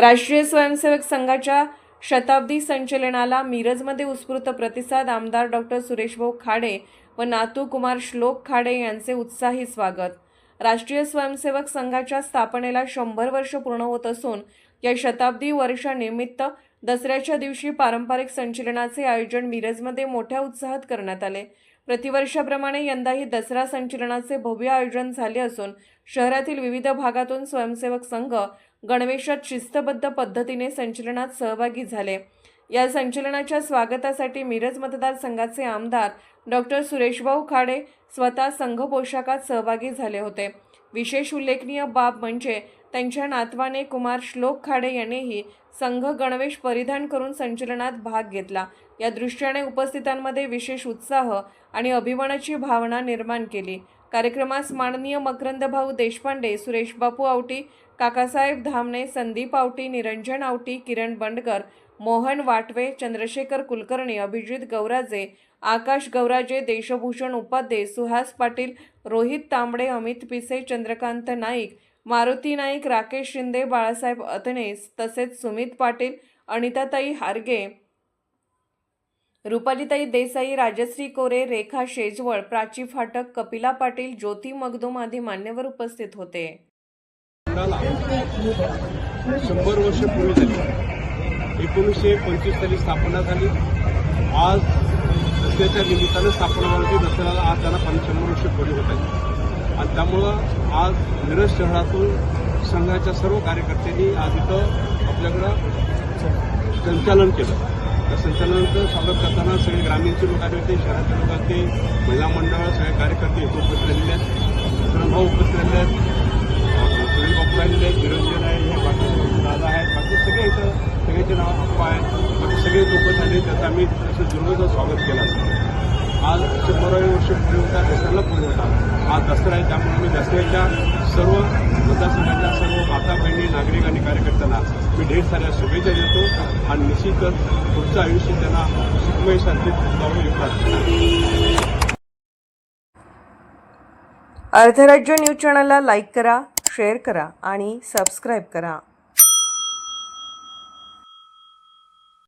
राष्ट्रीय स्वयंसेवक संघाच्या शताब्दी संचलनाला मिरजमध्ये उत्स्फूर्त प्रतिसाद आमदार डॉक्टर सुरेशभाऊ खाडे व नातू कुमार श्लोक खाडे यांचे उत्साही स्वागत. राष्ट्रीय स्वयंसेवक संघाच्या स्थापनेला शंभर वर्ष पूर्ण होत असून या शताब्दी वर्षानिमित्त दसऱ्याच्या दिवशी पारंपरिक संचलनाचे आयोजन मिरजमध्ये मोठ्या उत्साहात करण्यात आले. प्रतिवर्षाप्रमाणे यंदाही दसरा संचलनाचे भव्य आयोजन झाले असून शहरातील विविध भागातून स्वयंसेवक संघ गणवेशात शिस्तबद्ध पद्धतीने संचलनात सहभागी झाले. या संचलनाच्या स्वागतासाठी मिरज मतदारसंघाचे आमदार डॉक्टर सुरेशभाऊ खाडे स्वतः संघ पोशाखात सहभागी झाले होते. विशेष उल्लेखनीय बाब म्हणजे त्यांच्या नातवाने कुमार श्लोक खाडे यांनीही संघ गणवेश परिधान करून संचलनात भाग घेतला. या दृष्ट्याने उपस्थितांमध्ये विशेष उत्साह आणि अभिमानाची भावना निर्माण केली. कार्यक्रमास माननीय मकरंद भाऊ देशपांडे सुरेश बापू आवटी काकासाहेब धामणे संदीप आवटी निरंजन आवटी किरण बंडकर मोहन वाटवे चंद्रशेखर कुलकर्णी अभिजित गौराजे आकाश गौराजे देशभूषण उपाध्ये सुहास पाटील रोहित तांबडे अमित पिसे चंद्रकांत नाईक मारुती नाईक राकेश शिंदे बाळासाहेब अतने तसेच सुमित पाटील अनिताताई हारगे रुपालीताई देसाई राजश्री कोरे रेखा शेजवळ प्राची फाटक कपिला पाटील ज्योती मगदुम आदी मान्यवर उपस्थित होते. शंभर वर्ष पूर्ण झाली. एकोणीसशे पंचवीस साली स्थापना झाली. आज दसऱ्याच्या निमित्तानं स्थापना झाली. दसऱ्याला आज त्यांना शंभर वर्ष पूर्ण होत आहे आणि त्यामुळं आज मिरज शहरातून संघाच्या सर्व कार्यकर्त्यांनी आज इथं आपल्याकडं संचालन केलं. त्या संचालनाचं स्वागत करताना सगळे ग्रामीणचे लोक आले होते शहरातले लोक आले होते महिला मंडळ सगळे कार्यकर्ते इथं उपस्थित राहिलेले आहेत. विक्रमभाऊ उपस्थित राहिलेले आहेत. सुनील बापू राहिलेले आहेत. निरंजन आहे हे बाकी दादा आहेत. बाकी सगळे इथं सगळ्याचे नाव अप्पा आहेत. बाकी सगळे लोक झाले त्याचं आम्ही असं जोरदार स्वागत केलं. आज शंभरावे वर्ष पूर्ण होता दसऱ्याला पूर्ण होता दसरा आहे त्यामुळे मी दसऱ्याच्या सर्व मतदारसंघातल्या सर्व माता बहिणी नागरिक आणि कार्यकर्त्यांना मी ढेर साऱ्या शुभेच्छा देतो. आणि निश्चितच पुढचं आयुष्य त्यांना सुखमय शांतीत जाऊन येतात. अर्धराज्य न्यूज चॅनलला लाईक करा शेअर करा आणि सबस्क्राईब करा.